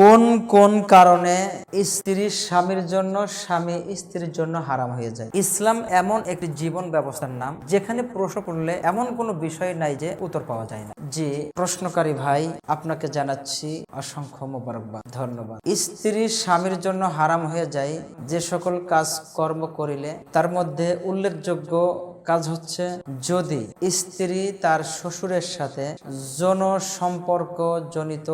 কোন কোন কারণে স্ত্রী স্বামীর জন্য, স্বামী স্ত্রীর জন্য হারাম হয়ে যায়? ইসলাম এমন একটি জীবন ব্যবস্থার নাম, যেখানে প্রশ্ন করলে এমন কোনো বিষয় নাই যে উত্তর পাওয়া যায় না। যে প্রশ্নকারী ভাই, আপনাকে জানাচ্ছি অসংখ্য মোবারকবাদ, ধন্যবাদ। স্ত্রী স্বামীর জন্য হারাম হয়ে যায়, যে সকল কাজ কর্ম করিলে তার মধ্যে উল্লেখযোগ্য কাজ হচ্ছে যদি স্ত্রী তার শ্বশুরের সাথে যৌন সম্পর্ক জনিত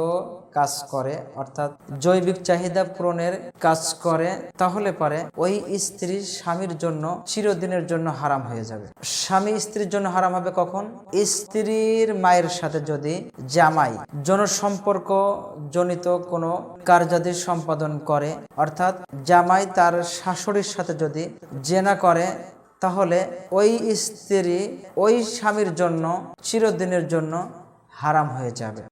কাজ করে, অর্থাৎ জৈবিক চাহিদা পূরণের কাজ করে, তাহলে পারে ওই স্ত্রী স্বামীর জন্য চিরদিনের জন্য হারাম হয়ে যাবে। স্বামী স্ত্রীর জন্য হারাম হবে কখন? স্ত্রীর মায়ের সাথে যদি জামাই যৌন সম্পর্ক জনিত কোনো কার্যাদি সম্পাদন করে, অর্থাৎ জামাই তার শাশুড়ির সাথে যদি জেনা করে তাহলে ওই স্ত্রী ওই স্বামীর জন্য চিরদিনের জন্য হারাম হয়ে যাবে।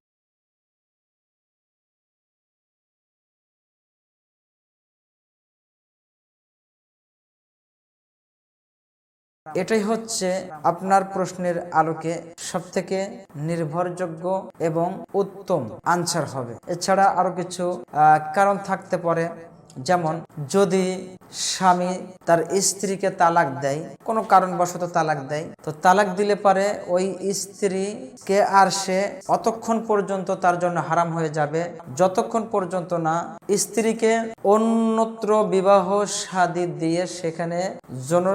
এটাই হচ্ছে আপনার প্রশ্নের আলোকে সবথেকে নির্ভরযোগ্য এবং উত্তম আনসার হবে। এছাড়া আরও কিছু কারণ থাকতে পারে। যেমন, যদি স্বামী তার স্ত্রীকে তালাক দেয়, কোনো কারণবশত তালাক দেয়, তো তালাক দিলে পারে ওই স্ত্রীকে আর সে অতক্ষণ পর্যন্ত তার জন্য হারাম হয়ে যাবে। যতক্ষণ পর্যন্ত না স্ত্রীকে অন্যত্র বিবাহ শাদী দিয়ে সেখানে যৌন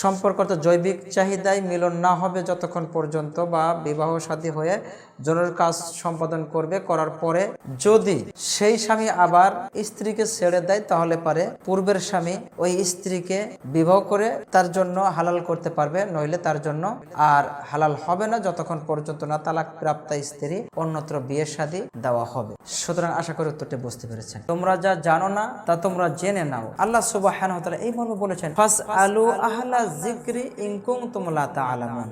সম্পর্ক জৈবিক চাহিদায় মিলন না হবে যতক্ষণ পর্যন্ত বা বিবাহ শাদী হয়ে যৌনের কাজ সম্পাদন করবে, করার পরে যদি সেই স্বামী আবার স্ত্রীকে ছেড়ে দেয় তাহলে পারে পূর্বের স্বামী ওই স্ত্রীকে বিবাহ করে তার জন্য হালাল করতে পারবে, নইলে তার জন্য আর হালাল হবে না যতক্ষণ পর্যন্ত না তালাক প্রাপ্ত স্ত্রী অন্যত্র বিয়ে শাদী দেওয়া হবে। সুতরাং আশা করি উত্তরটি বুঝতে পেরেছেন। তোমরা যা জানো না, তা তোমরা জেনে নাও। আল্লাহ সুবাহ এই মর্মে বলেছেন ফাস আলু আহলা জিক্রি ইনকুম তোমলা তা আলামান